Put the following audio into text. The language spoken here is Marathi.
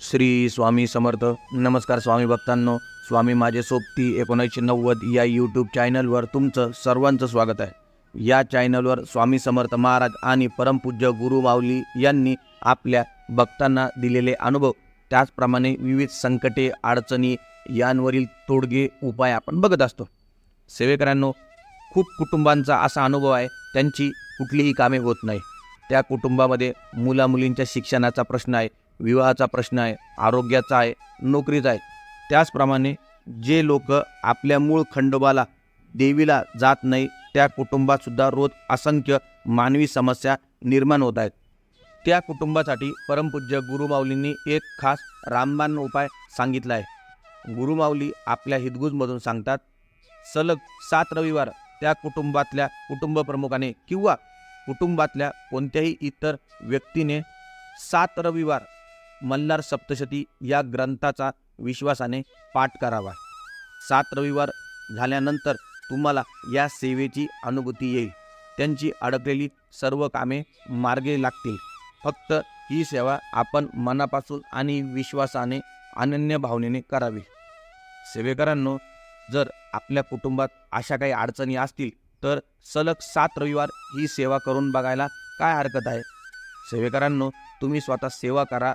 श्री स्वामी समर्थ. नमस्कार स्वामी भक्तांनो. स्वामी माझे सोबती एकोणीसशे नव्वद या यूट्यूब चॅनलवर तुमचं सर्वांचं स्वागत आहे. या चॅनलवर स्वामी समर्थ महाराज आणि परमपूज्य गुरु माऊली यांनी आपल्या भक्तांना दिलेले अनुभव त्याचप्रमाणे विविध संकटे अडचणी यांवरील तोडगे उपाय आपण बघत असतो. सेवेकरांनो खूप कुटुंबांचा असा अनुभव आहे त्यांची कुठलीही कामे होत नाही. त्या कुटुंबामध्ये मुलामुलींच्या शिक्षणाचा प्रश्न आहे विवाहाचा प्रश्न आहे आरोग्याचा आहे नोकरीचा आहे. त्याचप्रमाणे जे लोक आपल्या मूळ खंडोबाला देवीला जात नाही त्या कुटुंबातसुद्धा रोज असंख्य मानवी समस्या निर्माण होत आहेत. त्या कुटुंबासाठी परमपूज्य गुरुमाऊलींनी एक खास रामबाण उपाय सांगितला आहे. गुरुमाऊली आपल्या हितगुजमधून सांगतात सलग सात रविवार त्या कुटुंबातल्या कुटुंबप्रमुखाने किंवा कुटुंबातल्या कोणत्याही इतर व्यक्तीने सात रविवार मल्हार सप्तशती या ग्रंथाचा विश्वासाने पाठ करावा. सात रविवार झाल्यानंतर तुम्हाला या सेवेची अनुभूती येईल. त्यांची अडकलेली सर्व कामे मार्गे लागतील. फक्त ही सेवा आपण मनापासून आणि विश्वासाने अनन्य भावनेने करावी. सेवेकरांनो जर आपल्या कुटुंबात अशा काही अडचणी असतील तर सलग सात रविवार ही सेवा करून बघायला काय हरकत आहे? सेवेकरांनो तुम्ही स्वतः सेवा करा